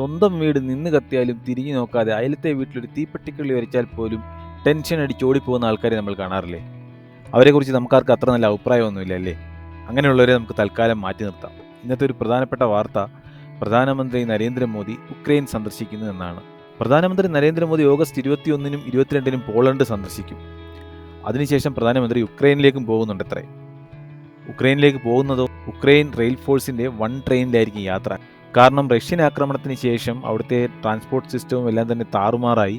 സ്വന്തം വീട് നിന്ന് കത്തിയാലും തിരിഞ്ഞു നോക്കാതെ അയലത്തെ വീട്ടിലൊരു തീപ്പെട്ടിക്കള്ളി വരച്ചാൽ പോലും ടെൻഷൻ അടിച്ച് ഓടിപ്പോകുന്ന ആൾക്കാരെ നമ്മൾ കാണാറില്ലേ? അവരെക്കുറിച്ച് നമുക്കാർക്ക് അത്ര നല്ല അഭിപ്രായമൊന്നുമില്ല അല്ലേ? അങ്ങനെയുള്ളവരെ നമുക്ക് തൽക്കാലം മാറ്റി നിർത്താം. ഇന്നത്തെ ഒരു പ്രധാനപ്പെട്ട വാർത്ത പ്രധാനമന്ത്രി നരേന്ദ്രമോദി ഉക്രൈൻ സന്ദർശിക്കുന്നു എന്നാണ്. പ്രധാനമന്ത്രി നരേന്ദ്രമോദി ഓഗസ്റ്റ് ഇരുപത്തിയൊന്നിനും ഇരുപത്തിരണ്ടിനും പോളണ്ട് സന്ദർശിക്കും. അതിനുശേഷം പ്രധാനമന്ത്രി ഉക്രൈനിലേക്കും പോകുന്നുണ്ടത്രേ. ഉക്രൈനിലേക്ക് പോകുന്നതോ ഉക്രൈൻ റെയിൽ ഫോഴ്സിന്റെ വൺ ട്രെയിനിലായിരിക്കും യാത്ര. കാരണം റഷ്യൻ ആക്രമണത്തിന് ശേഷം അവിടുത്തെ ട്രാൻസ്പോർട്ട് സിസ്റ്റവും എല്ലാം തന്നെ താറുമാറായി.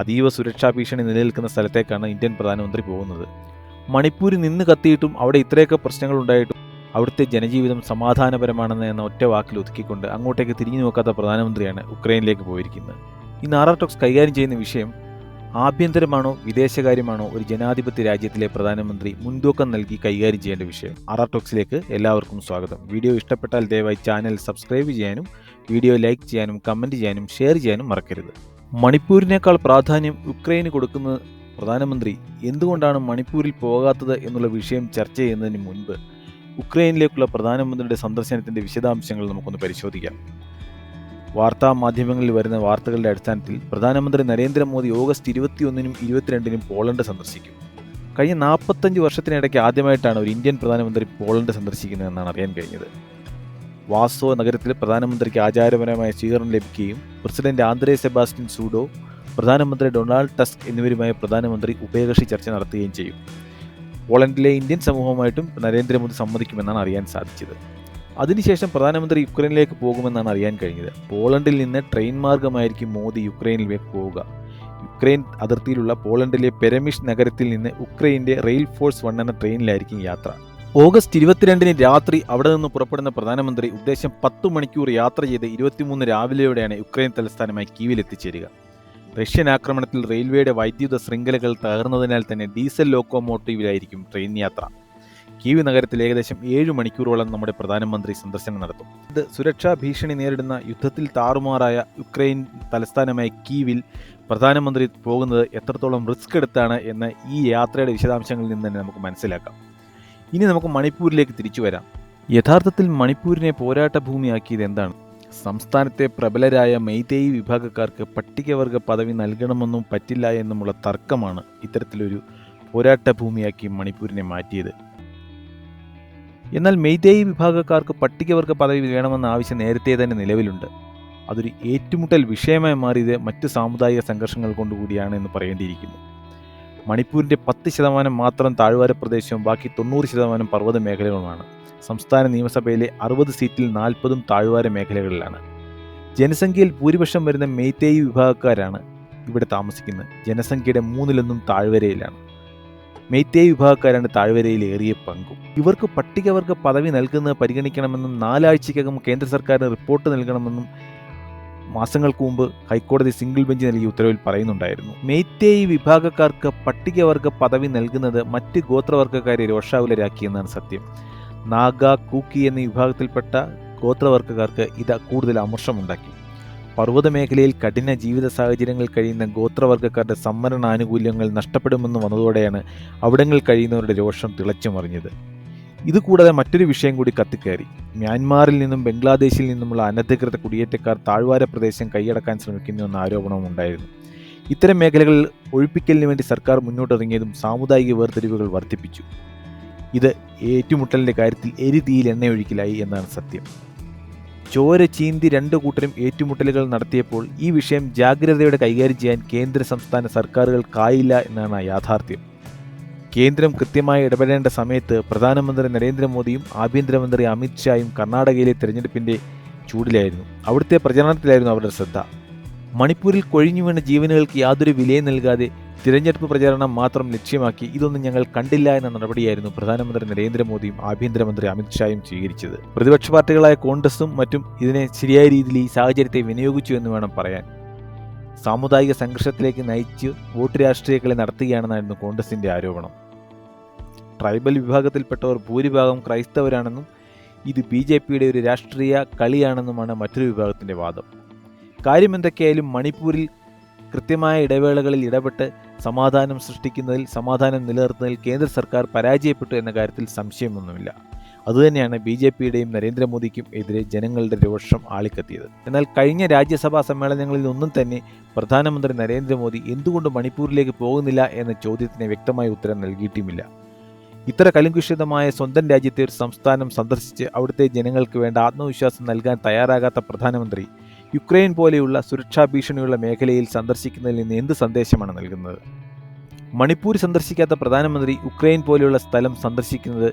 അതീവ സുരക്ഷാ ഭീഷണി നിലനിൽക്കുന്ന സ്ഥലത്തേക്കാണ് ഇന്ത്യൻ പ്രധാനമന്ത്രി പോകുന്നത്. മണിപ്പൂരിൽ നിന്ന് കത്തിയിട്ടും അവിടെ ഇത്രയൊക്കെ പ്രശ്നങ്ങൾ ഉണ്ടായിട്ടും അവിടുത്തെ ജനജീവിതം സമാധാനപരമാണെന്ന് എന്ന ഒറ്റ വാക്കിൽ ഒതുക്കിക്കൊണ്ട് അങ്ങോട്ടേക്ക് തിരിഞ്ഞു നോക്കാത്ത പ്രധാനമന്ത്രിയാണ് ഉക്രൈനിലേക്ക് പോയിരിക്കുന്നത്. ആർ ടോക്സ് കൈകാര്യം ചെയ്യുന്ന വിഷയം ആഭ്യന്തരമാണോ വിദേശകാര്യമാണോ ഒരു ജനാധിപത്യ രാജ്യത്തിലെ പ്രധാനമന്ത്രി മുൻതൂക്കം നൽകി കൈകാര്യം ചെയ്യേണ്ട വിഷയം? ആർ ആർ ടോക്സിലേക്ക് എല്ലാവർക്കും സ്വാഗതം. വീഡിയോ ഇഷ്ടപ്പെട്ടാൽ ദയവായി ചാനൽ സബ്സ്ക്രൈബ് ചെയ്യാനും വീഡിയോ ലൈക്ക് ചെയ്യാനും കമന്റ് ചെയ്യാനും ഷെയർ ചെയ്യാനും മറക്കരുത്. മണിപ്പൂരിനേക്കാൾ പ്രാധാന്യം ഉക്രൈന് കൊടുക്കുന്ന പ്രധാനമന്ത്രി എന്തുകൊണ്ടാണ് മണിപ്പൂരിൽ പോകാത്തത് എന്നുള്ള വിഷയം ചർച്ച ചെയ്യുന്നതിന് മുൻപ് ഉക്രൈനിലേക്കുള്ള പ്രധാനമന്ത്രിയുടെ സന്ദർശനത്തിന്റെ വിശദാംശങ്ങൾ നമുക്കൊന്ന് പരിശോധിക്കാം. വാർത്താ മാധ്യമങ്ങളിൽ വരുന്ന വാർത്തകളുടെ അടിസ്ഥാനത്തിൽ പ്രധാനമന്ത്രി നരേന്ദ്രമോദി ഓഗസ്റ്റ് ഇരുപത്തിയൊന്നിനും ഇരുപത്തിരണ്ടിനും പോളണ്ട് സന്ദർശിക്കും. കഴിഞ്ഞ നാൽപ്പത്തഞ്ച് വർഷത്തിനിടയ്ക്ക് ആദ്യമായിട്ടാണ് ഒരു ഇന്ത്യൻ പ്രധാനമന്ത്രി പോളണ്ട് സന്ദർശിക്കുന്നതെന്നാണ് അറിയാൻ കഴിഞ്ഞത്. വാസോ നഗരത്തിൽ പ്രധാനമന്ത്രിക്ക് ആചാരപരമായ സ്വീകരണം ലഭിക്കുകയും പ്രസിഡന്റ് ആന്ദ്രേ സെബാസ്റ്റ്യൻ സൂഡോ പ്രധാനമന്ത്രി ഡൊണാൾഡ് ടസ്ക് എന്നിവരുമായി പ്രധാനമന്ത്രി ഉഭയകക്ഷി ചർച്ച നടത്തുകയും ചെയ്യും. പോളണ്ടിലെ ഇന്ത്യൻ സമൂഹവുമായിട്ടും നരേന്ദ്രമോദി സംവദിക്കുമെന്നാണ് അറിയാൻ സാധിച്ചത്. അതിനുശേഷം പ്രധാനമന്ത്രി യുക്രൈനിലേക്ക് പോകുമെന്നാണ് അറിയാൻ കഴിഞ്ഞത്. പോളണ്ടിൽ നിന്ന് ട്രെയിൻ മാർഗമായിരിക്കും മോദി യുക്രൈനിലേക്ക് പോവുക. യുക്രൈൻ അതിർത്തിയിലുള്ള പോളണ്ടിലെ പെരമിഷ് നഗരത്തിൽ നിന്ന് ഉക്രൈന്റെ റെയിൽ ഫോഴ്സ് വൺ എന്ന ട്രെയിനിലായിരിക്കും യാത്ര. ഓഗസ്റ്റ് ഇരുപത്തിരണ്ടിന് രാത്രി അവിടെ നിന്ന് പുറപ്പെടുന്ന പ്രധാനമന്ത്രി ഉദ്ദേശം പത്തു മണിക്കൂർ യാത്ര ചെയ്ത് ഇരുപത്തിമൂന്ന് രാവിലെയോടെയാണ് യുക്രൈൻ തലസ്ഥാനമായി കീവിൽ എത്തിച്ചേരുക. റഷ്യൻ ആക്രമണത്തിൽ റെയിൽവേയുടെ വൈദ്യുത ശൃംഖലകൾ തകർന്നതിനാൽ തന്നെ ഡീസൽ ലോക്കോമോട്ടീവിലായിരിക്കും ട്രെയിൻ യാത്ര. കീവ് നഗരത്തിൽ ഏകദേശം ഏഴ് മണിക്കൂറോളം നമ്മുടെ പ്രധാനമന്ത്രി സന്ദർശനം നടത്തും. ഇത് സുരക്ഷാ ഭീഷണി നേരിടുന്ന യുദ്ധത്തിൽ താറുമാറായ യുക്രൈൻ തലസ്ഥാനമായ കീവിൽ പ്രധാനമന്ത്രി പോകുന്നത് എത്രത്തോളം റിസ്ക് എടുത്താണ് എന്ന് ഈ യാത്രയുടെ വിശദാംശങ്ങളിൽ നിന്ന് തന്നെ നമുക്ക് മനസ്സിലാക്കാം. ഇനി നമുക്ക് മണിപ്പൂരിലേക്ക് തിരിച്ചു വരാം. യഥാർത്ഥത്തിൽ മണിപ്പൂരിനെ പോരാട്ട ഭൂമിയാക്കിയത് എന്താണ്? സംസ്ഥാനത്തെ പ്രബലരായ മെയ്തേയി വിഭാഗക്കാർക്ക് പട്ടികവർഗ പദവി നൽകണമെന്നും പറ്റില്ല എന്നുമുള്ള തർക്കമാണ് ഇത്തരത്തിലൊരു പോരാട്ട ഭൂമിയാക്കി മണിപ്പൂരിനെ മാറ്റിയത്. എന്നാൽ മെയ്തേയി വിഭാഗക്കാർക്ക് പട്ടികവർഗ പദവി വേണമെന്ന ആവശ്യം നേരത്തെ തന്നെ നിലവിലുണ്ട്. അതൊരു ഏറ്റുമുട്ടൽ വിഷയമായി മാറിയത് മറ്റ് സാമുദായിക സംഘർഷങ്ങൾ കൊണ്ടുകൂടിയാണ് എന്ന് പറയേണ്ടിയിരിക്കുന്നു. മണിപ്പൂരിന്റെ പത്ത് ശതമാനം മാത്രം താഴ്വാര പ്രദേശവും ബാക്കി തൊണ്ണൂറ് ശതമാനം പർവത മേഖലകളുമാണ്. സംസ്ഥാന നിയമസഭയിലെ അറുപത് സീറ്റിൽ നാൽപ്പതും താഴ്വാര മേഖലകളിലാണ്. ജനസംഖ്യയിൽ ഭൂരിപക്ഷം വരുന്ന മെയ്തേയി വിഭാഗക്കാരാണ് ഇവിടെ താമസിക്കുന്നത്. ജനസംഖ്യയുടെ മൂന്നിലൊന്നും താഴ്വരയിലാണ്. മെയ്തേയി വിഭാഗക്കാരാണ് താഴ്വരയിൽ ഏറിയ പങ്കും. ഇവർക്ക് പട്ടികവർഗ പദവി നൽകുന്നത് പരിഗണിക്കണമെന്നും നാലാഴ്ചയ്ക്കകം കേന്ദ്ര സർക്കാരിന് റിപ്പോർട്ട് നൽകണമെന്നും മാസങ്ങൾക്ക് മുമ്പ് ഹൈക്കോടതി സിംഗിൾ ബെഞ്ച് നൽകിയ ഉത്തരവിൽ പറയുന്നുണ്ടായിരുന്നു. മെയ്തേയി വിഭാഗക്കാർക്ക് പട്ടികവർഗ പദവി നൽകുന്നത് മറ്റ് ഗോത്രവർഗക്കാരെ രോഷാകുലരാക്കിയെന്നാണ് സത്യം. നാഗ കൂക്കി എന്നീ വിഭാഗത്തിൽപ്പെട്ട ഗോത്രവർഗക്കാർക്ക് ഇത് കൂടുതൽ അമർഷമുണ്ടാക്കി പർവത മേഖലയിൽ കഠിന ജീവിത സാഹചര്യങ്ങൾ കഴിയുന്ന ഗോത്രവർഗക്കാരുടെ സംവരണ ആനുകൂല്യങ്ങൾ നഷ്ടപ്പെടുമെന്ന് വന്നതോടെയാണ് അവിടങ്ങളിൽ കഴിയുന്നവരുടെ രോഷം തിളച്ചു മറിഞ്ഞത് ഇതുകൂടാതെ മറ്റൊരു വിഷയം കൂടി കത്തിക്കയറി മ്യാൻമാറിൽ നിന്നും ബംഗ്ലാദേശിൽ നിന്നുമുള്ള അനധികൃത കുടിയേറ്റക്കാർ താഴ്വാര പ്രദേശം കൈയടക്കാൻ ശ്രമിക്കുന്നു എന്ന ആരോപണവും ഉണ്ടായിരുന്നു. ഇത്തരം മേഖലകളിൽ ഒഴിപ്പിക്കലിന് വേണ്ടി സർക്കാർ മുന്നോട്ടിറങ്ങിയതും സാമുദായിക വേർതിരിവുകൾ വർദ്ധിപ്പിച്ചു. ഇത് ഏറ്റുമുട്ടലിന്റെ കാര്യത്തിൽ എരിതീയിൽ എണ്ണയൊഴിക്കലായി എന്നാണ് സത്യം. ചോര ചീന്തി രണ്ടു കൂട്ടരും ഏറ്റുമുട്ടലുകൾ നടത്തിയപ്പോൾ ഈ വിഷയം ജാഗ്രതയോടെ കൈകാര്യം ചെയ്യാൻ കേന്ദ്ര സംസ്ഥാന സർക്കാരുകൾക്കായില്ല എന്നാണ് യാഥാർത്ഥ്യം. കേന്ദ്രം കൃത്യമായി ഇടപെടേണ്ട സമയത്ത് പ്രധാനമന്ത്രി നരേന്ദ്രമോദിയും ആഭ്യന്തരമന്ത്രി അമിത്ഷായും കർണാടകയിലെ തെരഞ്ഞെടുപ്പിന്റെ ചൂടിലായിരുന്നു. അവിടുത്തെ പ്രചരണത്തിലായിരുന്നു അവരുടെ ശ്രദ്ധ. മണിപ്പൂരിൽ കൊഴിഞ്ഞു വീണ ജീവനുകൾക്ക് യാതൊരു വിലയും നൽകാതെ തിരഞ്ഞെടുപ്പ് പ്രചാരണം മാത്രം ലക്ഷ്യമാക്കി ഇതൊന്നും ഞങ്ങൾ കണ്ടില്ല എന്ന നടപടിയായിരുന്നു പ്രധാനമന്ത്രി നരേന്ദ്രമോദിയും ആഭ്യന്തരമന്ത്രി അമിത്ഷായും സ്വീകരിച്ചത്. പ്രതിപക്ഷ പാർട്ടികളായ കോൺഗ്രസും മറ്റും ഇതിനെ ശരിയായ രീതിയിൽ ഈ സാഹചര്യത്തെ വിനിയോഗിച്ചു എന്ന് വേണം പറയാൻ. സാമുദായിക സംഘർഷത്തിലേക്ക് നയിച്ച് വോട്ട് രാഷ്ട്രീയക്കളെ നടത്തുകയാണെന്നായിരുന്നു കോൺഗ്രസിന്റെ ആരോപണം. ട്രൈബൽ വിഭാഗത്തിൽപ്പെട്ടവർ ഭൂരിഭാഗം ക്രൈസ്തവരാണെന്നും ഇത് ബി ജെ പിയുടെ ഒരു രാഷ്ട്രീയ കളിയാണെന്നുമാണ് മറ്റൊരു വിഭാഗത്തിന്റെ വാദം. കാര്യമെന്തൊക്കെയായാലും മണിപ്പൂരിൽ കൃത്യമായ ഇടവേളകളിൽ ഇടപെട്ട് സമാധാനം സൃഷ്ടിക്കുന്നതിൽ സമാധാനം നിലനിർത്തുന്നതിൽ കേന്ദ്ര സർക്കാർ പരാജയപ്പെട്ടു എന്ന കാര്യത്തിൽ സംശയമൊന്നുമില്ല. അതുതന്നെയാണ് ബി ജെ പിയുടെയും നരേന്ദ്രമോദിക്കും എതിരെ ജനങ്ങളുടെ രോഷം ആളിക്കത്തിയത്. എന്നാൽ കഴിഞ്ഞ രാജ്യസഭാ സമ്മേളനങ്ങളിൽ ഒന്നും തന്നെ പ്രധാനമന്ത്രി നരേന്ദ്രമോദി എന്തുകൊണ്ട് മണിപ്പൂരിലേക്ക് പോകുന്നില്ല എന്ന ചോദ്യത്തിന് വ്യക്തമായ ഉത്തരം നൽകിയിട്ടുമില്ല. ഇത്ര കലുങ്കുഷിതമായ സ്വന്തം രാജ്യത്തെ ഒരു സംസ്ഥാനം സന്ദർശിച്ച് അവിടുത്തെ ജനങ്ങൾക്ക് വേണ്ട ആത്മവിശ്വാസം നൽകാൻ തയ്യാറാകാത്ത പ്രധാനമന്ത്രി യുക്രൈൻ പോലെയുള്ള സുരക്ഷാ ഭീഷണിയുള്ള മേഖലയിൽ സന്ദർശിക്കുന്നതിൽ നിന്ന് എന്ത് സന്ദേശമാണ് നൽകുന്നത്? മണിപ്പൂർ സന്ദർശിക്കാത്ത പ്രധാനമന്ത്രി ഉക്രൈൻ പോലെയുള്ള സ്ഥലം സന്ദർശിക്കുന്നത്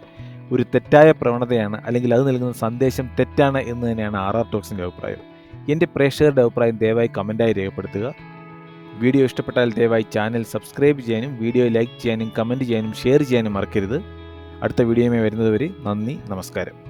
ഒരു തെറ്റായ പ്രവണതയാണ് അല്ലെങ്കിൽ അത് നൽകുന്ന സന്ദേശം തെറ്റാണ് എന്ന് തന്നെയാണ് ആർ ആർ ടോക്സിന്റെ അഭിപ്രായം. എന്റെ പ്രേക്ഷകരുടെ അഭിപ്രായം ദയവായി കമന്റായി രേഖപ്പെടുത്തുക. വീഡിയോ ഇഷ്ടപ്പെട്ടാൽ ദയവായി ചാനൽ സബ്സ്ക്രൈബ് ചെയ്യാനും വീഡിയോ ലൈക്ക് ചെയ്യാനും കമന്റ് ചെയ്യാനും ഷെയർ ചെയ്യാനും മറക്കരുത്. അടുത്ത വീഡിയോയുമായി വരുന്നതുവരെ നന്ദി നമസ്കാരം.